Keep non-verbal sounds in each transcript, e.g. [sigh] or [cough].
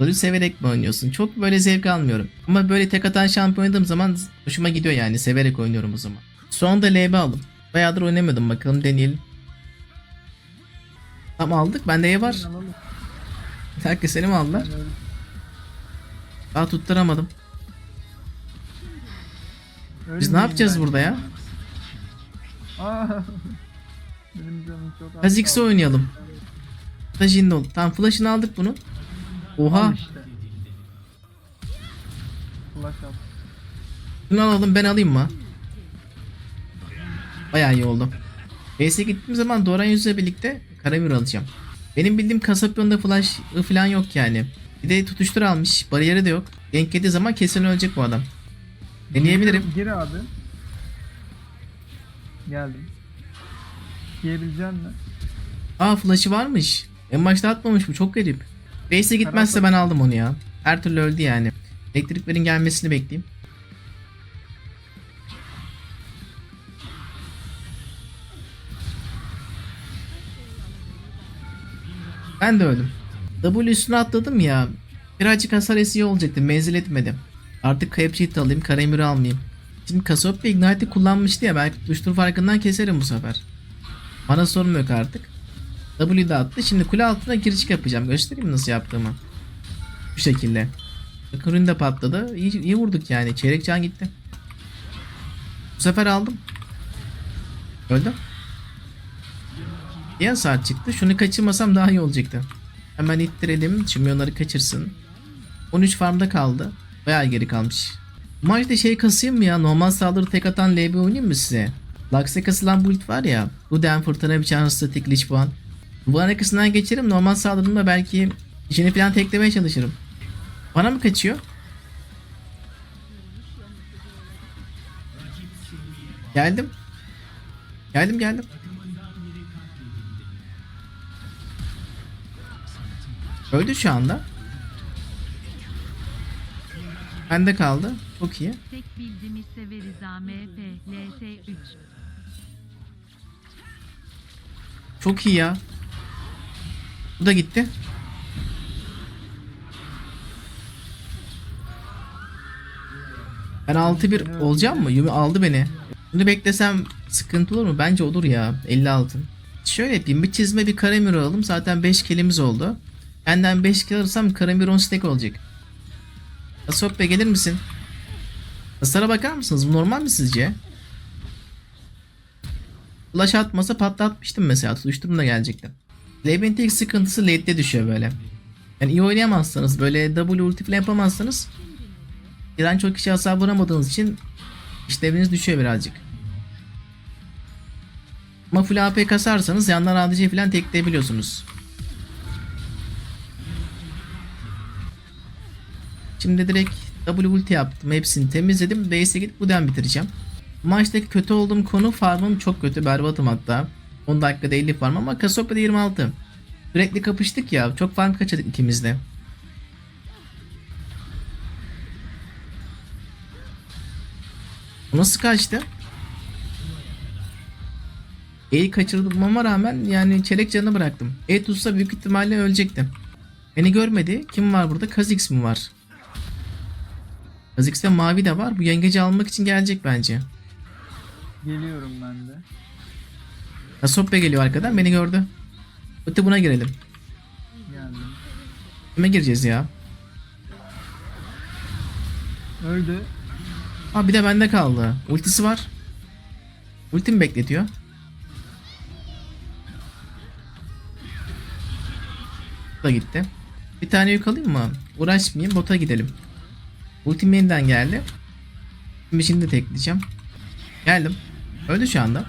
LoL'ü severek mi oynuyorsun? Çok böyle zevk almıyorum. Ama böyle tek atan şampiyon oynadığım zaman hoşuma gidiyor yani. Severek oynuyorum o zaman. Sonunda LB aldım. Bayağıdır oynamadım bakalım deneyelim. Tamam aldık. Bende E var. Dakika seni mi aldılar? Daha tutturamadım. öyle Biz ne yapacağız ben? burada ya? [laughs] Benim canım çok az. Kha'Zix'i kaldı. oynayalım. Flash'in oldu. Tamam flash'ını aldık bunu. Oha. Al işte. Bunu alalım ben alayım mı? Bayağı iyi oldu. Base'e gittiğim zaman Doran yüzle birlikte Karamür alacağım. Benim bildiğim Kasapyon'da flash falan yok yani. Bir de tutuştur almış. Bariyeri de yok. Denk yediği zaman kesin ölecek bu adam. Deneyebilirim. Gir abi. Geldim. Yiyebilecek mi? Aa flash'ı varmış. En başta atmamış bu çok garip. Base'e gitmezse ben aldım onu ya. Her türlü öldü yani. Elektriklerin gelmesini bekleyeyim. Ben de öldüm. W üstüne atladım ya. Birazcık hasar esiyor olacaktı. Menzil etmedim. Artık kayıp cheat alayım. Karamür'ü almayayım. Şimdi Cassiopeia Ignite'i kullanmıştı ya. Belki tuştur farkından keserim bu sefer. Bana sorun yok artık. W da attı. Şimdi kule altına giriş yapacağım. Göstereyim nasıl yaptığımı. Bu şekilde. Bakın de patladı. İyi, iyi vurduk yani. Çeyrek can gitti. Bu sefer aldım. Öldüm. Bir saat çıktı. Şunu kaçırmasam daha iyi olacaktı. Hemen ittirelim. Çimyonları kaçırsın. 13 farmda kaldı. Bayağı geri kalmış. Bu maçta şey kasayım mı ya? Normal saldırı tek atan LB oynayayım mı size? Lux'e kasılan build var ya. Luden fırtına bir statik lich puan. Duvarın arkasından geçerim. Normal saldırımda belki işini falan teklemeye çalışırım. Bana mı kaçıyor? Geldim. Geldim geldim. Öldü şu anda. Bende kaldı. Çok iyi. Tek bildiğimi severiz AMP, LS3. Çok iyi ya. Bu da gitti. Ben 6-1 olacağım mı? Yumi aldı beni. Bunu beklesem sıkıntı olur mu? Bence olur ya. 50 altın. Şöyle yapayım. Bir çizme bir karamür alalım. Zaten 5 kilimiz oldu. Benden 5 kill alırsam karamür 10 stack olacak. Asop gelir misin? Hasara bakar mısınız? Bu normal mi sizce? Flash atmasa patlatmıştım mesela. Tutuşturum da gelecekti. Labyrinth'in tek sıkıntısı late'de düşüyor böyle. Yani iyi oynayamazsanız böyle W ulti falan yapamazsanız Giren çok kişi hasar vuramadığınız için işleviniz düşüyor birazcık. Ama full AP kasarsanız yandan ADC falan tekleyebiliyorsunuz. Şimdi direkt W ulti yaptım. Hepsini temizledim. Base'e gidip Buden bitireceğim. Maçtaki kötü olduğum konu farmım çok kötü. Berbatım hatta. 10 dakikada 50 farm ama Kasope'de 26. Sürekli kapıştık ya. Çok farm kaçırdık ikimiz de. Nasıl kaçtı? E'yi kaçırmama rağmen yani çeyrek canı bıraktım. E tutsa büyük ihtimalle ölecektim. Beni görmedi. Kim var burada? Kha'Zix mi var? Kha'Zix'te mavi de var. Bu yengeci almak için gelecek bence. Geliyorum ben de. Kasoppe geliyor arkadan. Beni gördü. Öte buna girelim. Geldim. Kime gireceğiz ya? Öldü. Ha bir de bende kaldı. Ultisi var. Ultimi bekletiyor. Bu da gitti. Bir tane yük alayım mı? Uğraşmayayım bota gidelim. Ultim yeniden geldi. Şimdi şimdi tekleyeceğim. Geldim. Öldü şu anda.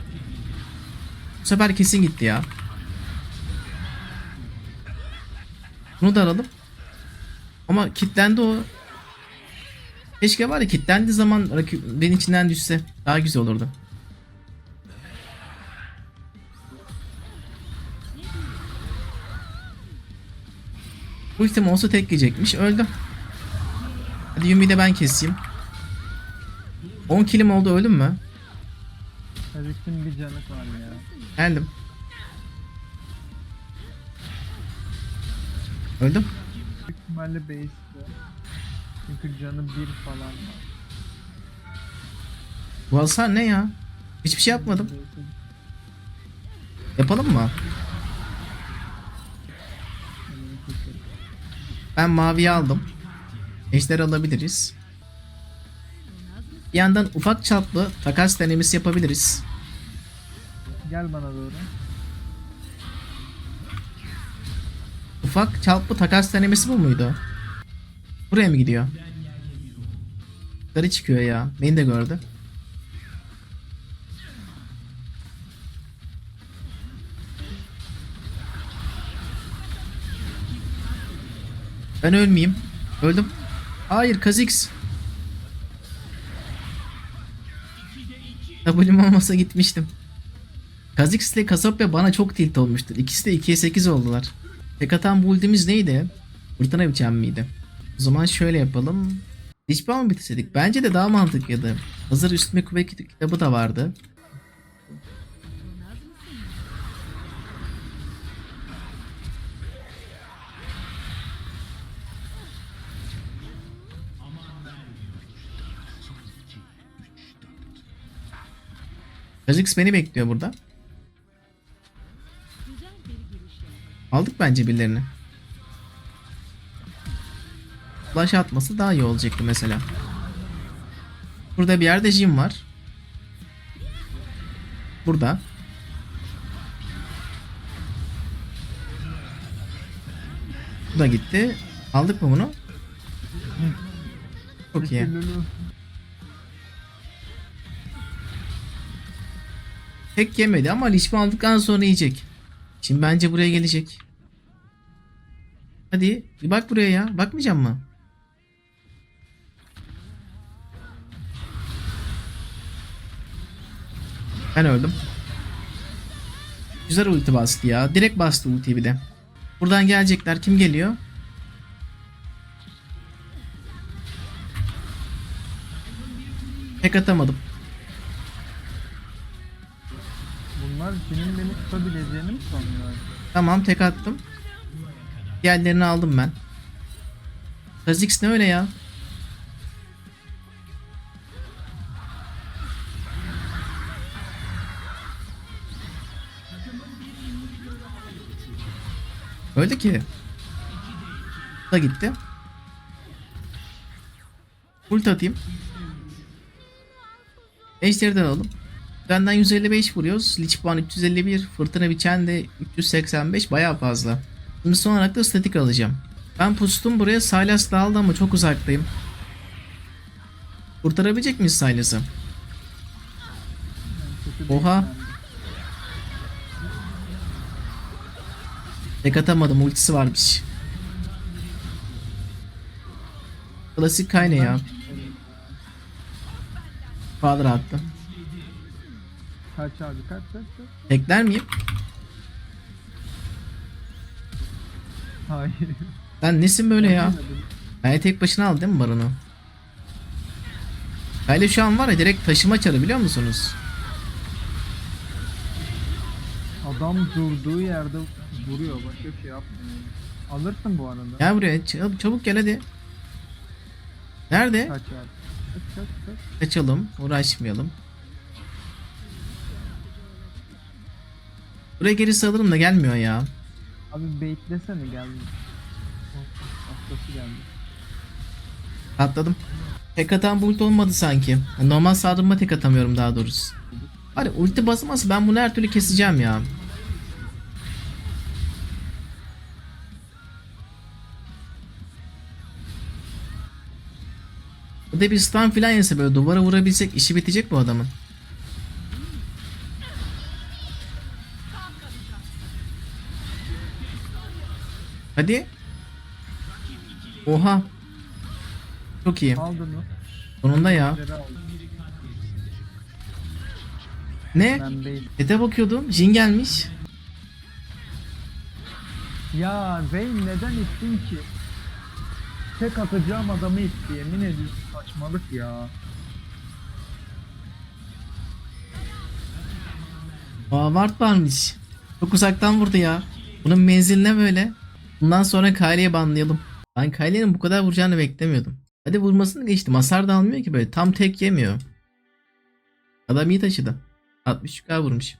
Bu sefer kesin gitti ya. Bunu da alalım. Ama kilitlendi o. Keşke var ya kilitlendiği zaman rakibin içinden düşse daha güzel olurdu. Bu ultim olsa tek yiyecekmiş. Öldü. Hadi Yumi'yi de ben keseyim. 10 kilim oldu öldüm mü? Kha'Zix'in bir canı var ya. Geldim. Öldüm. Büyük ihtimalle base'de. Çünkü canı bir falan var. Bu hasar ne ya? Hiçbir şey yapmadım. Yapalım mı? Ben maviyi aldım. Ejder alabiliriz. Bir yandan ufak çaplı takas denemesi yapabiliriz. Gel bana doğru. Ufak çaplı takas denemesi bu muydu? Buraya mı gidiyor? Yukarı çıkıyor ya. Beni de gördü. Ben ölmeyeyim. Öldüm. Hayır Kazix. W'm olmasa gitmiştim. Kazix ile Kasopya bana çok tilt olmuştur. İkisi de 2'ye 8 oldular. Tek atan bu ultimiz neydi? Fırtına biçen miydi? O zaman şöyle yapalım. Dispel mı bitirseydik? Bence de daha mantıklıydı. Hazır üstüme kuvvet kitabı da vardı. Kha'Zix beni bekliyor burada. Aldık bence birilerini. Flash atması daha iyi olacaktı mesela. Burada bir yerde Jim var. Burada. Bu da gitti. Aldık mı bunu? Çok iyi. Tek yemedi ama Lichme aldıktan sonra yiyecek. Şimdi bence buraya gelecek. Hadi bir bak buraya ya. Bakmayacağım mı? Ben öldüm. Güzel ulti bastı ya. Direkt bastı ultiyi bir de. Buradan gelecekler. Kim geliyor? Tek atamadım. Bunlar senin beni tutabileceğini mi sanıyorlar? Tamam tek attım. Diğerlerini aldım ben. Kha'Zix ne öyle ya? Öldü ki. Da gitti. Ult atayım. Ejder'i alalım. Benden 155 vuruyoruz. Lich puan 351. Fırtına biçen de 385. Bayağı fazla. Şimdi son olarak da statik alacağım. Ben pustum buraya. Sylas da aldı ama çok uzaktayım. Kurtarabilecek miyiz değil Oha. Tek atamadım. Ultisi varmış. Klasik kayne ya. Father attı. Kaç abi kaç kaç kaç. Tekler miyim? Hayır. Lan nesin böyle ya? Kaya tek başına aldı değil mi Baron'u? Kayla şu an var ya direkt taşıma çarı biliyor musunuz? Adam durduğu yerde vuruyor. Başka bir şey yapmıyor. Alırsın bu arada. Gel buraya çabuk, çabuk gel hadi. Nerede? Kaç abi. Kaç kaç kaç. Kaçalım uğraşmayalım. Buraya gerisi alırım da gelmiyor ya. Abi baitlesene geldi. Geldi. Atladım. Tek atan bulut olmadı sanki. Normal saldırıma tek atamıyorum daha doğrusu. Hadi ulti basması ben bunu her türlü keseceğim ya. Bir de bir stun filan yese böyle duvara vurabilsek işi bitecek bu adamın. Hadi. Oha. Çok iyi. Aldın mı? Sonunda ya. Ne? Ete bakıyordum. Jin gelmiş. Ya Vayne neden ittin ki? Tek atacağım adamı itti yemin ediyorum saçmalık ya. Aa Ward varmış. Çok uzaktan vurdu ya. Bunun menziline böyle. Bundan sonra Kylie'ye banlayalım. Ben Kayle'nin bu kadar vuracağını beklemiyordum. Hadi vurmasını geçtim. Hasar da almıyor ki böyle. Tam tek yemiyor. Adam iyi taşıdı. 63k vurmuş.